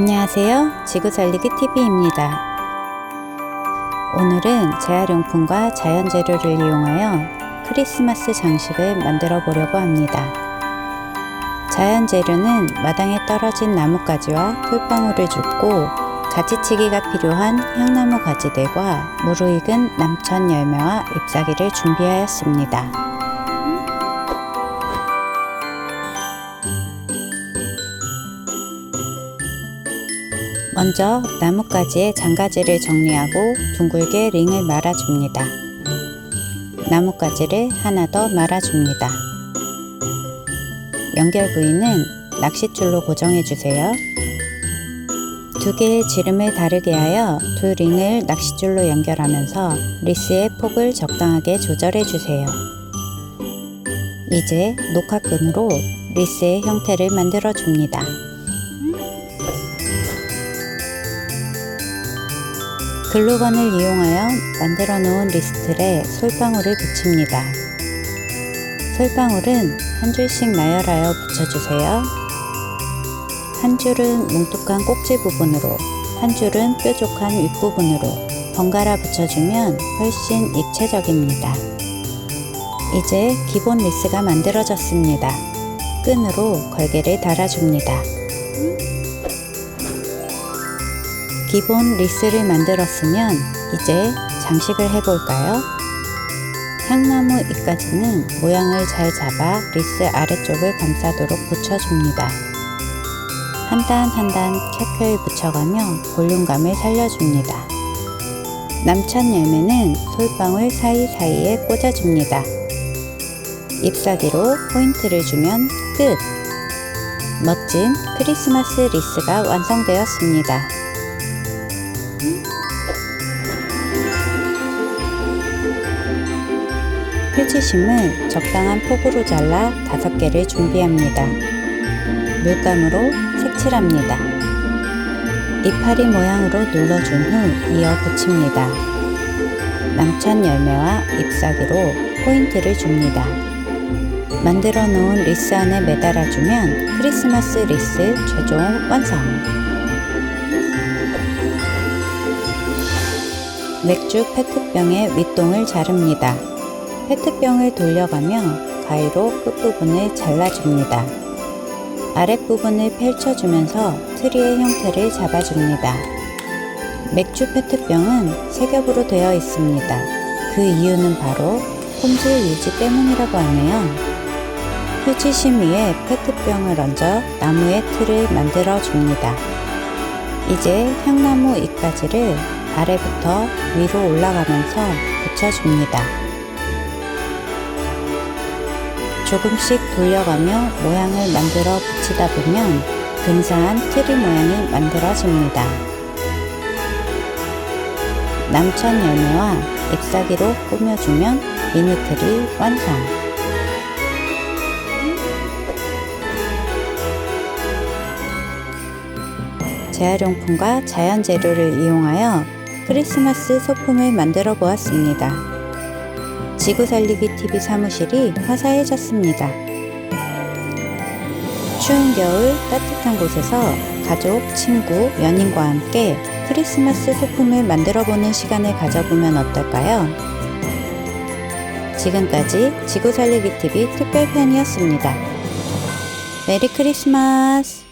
안녕하세요. 지구살리기 TV입니다. 오늘은 재활용품과 자연재료를 이용하여 크리스마스 장식을 만들어 보려고 합니다. 자연재료는 마당에 떨어진 나뭇가지와 풀방울을 줍고 가지치기가 필요한 향나무 가지들과 무르익은 남천 열매와 잎사귀를 준비하였습니다. 먼저 나뭇가지에 장가지를 정리하고 둥글게 링을 말아줍니다. 나뭇가지를 하나 더 말아줍니다. 연결 부위는 낚싯줄로 고정해주세요. 두 개의 지름을 다르게 하여 두 링을 낚싯줄로 연결하면서 리스의 폭을 적당하게 조절해주세요. 이제 녹화끈으로 리스의 형태를 만들어줍니다. 글루건을 이용하여 만들어 놓은 리스트에 솔방울을 붙입니다. 솔방울은 한 줄씩 나열하여 붙여주세요. 한 줄은 뭉툭한 꼭지 부분으로, 한 줄은 뾰족한 윗부분으로 번갈아 붙여주면 훨씬 입체적입니다. 이제 기본 리스가 만들어졌습니다. 끈으로 걸개를 달아줍니다. 기본 리스를 만들었으면 이제 장식을 해볼까요? 향나무 잎까지는 모양을 잘 잡아 리스 아래쪽을 감싸도록 붙여줍니다. 한 단 한 단 켜켜이 붙여가며 볼륨감을 살려줍니다. 남천 열매는 솔방울 사이사이에 꽂아줍니다. 잎사귀로 포인트를 주면 끝! 멋진 크리스마스 리스가 완성되었습니다. 휴지심을 적당한 폭으로 잘라 5개를 준비합니다. 물감으로 색칠합니다. 이파리 모양으로 눌러준 후 이어 붙입니다. 남천 열매와 잎사귀로 포인트를 줍니다. 만들어 놓은 리스 안에 매달아주면 크리스마스 리스 최종 완성! 맥주 페트병의 윗동을 자릅니다. 페트병을 돌려가며 가위로 끝부분을 잘라줍니다. 아랫부분을 펼쳐주면서 트리의 형태를 잡아줍니다. 맥주 페트병은 세 겹으로 되어 있습니다. 그 이유는 바로 품질 유지 때문이라고 하네요. 휴지심 위에 페트병을 얹어 나무의 틀을 만들어 줍니다. 이제 향나무 잎가지를 아래부터 위로 올라가면서 붙여줍니다. 조금씩 돌려가며 모양을 만들어 붙이다 보면 근사한 트리 모양이 만들어집니다. 남천 열매와 잎사귀로 꾸며주면 미니 트리 완성! 재활용품과 자연 재료를 이용하여 크리스마스 소품을 만들어 보았습니다. 지구살리기 TV 사무실이 화사해졌습니다. 추운 겨울 따뜻한 곳에서 가족, 친구, 연인과 함께 크리스마스 소품을 만들어 보는 시간을 가져보면 어떨까요? 지금까지 지구살리기 TV 특별편이었습니다. 메리 크리스마스!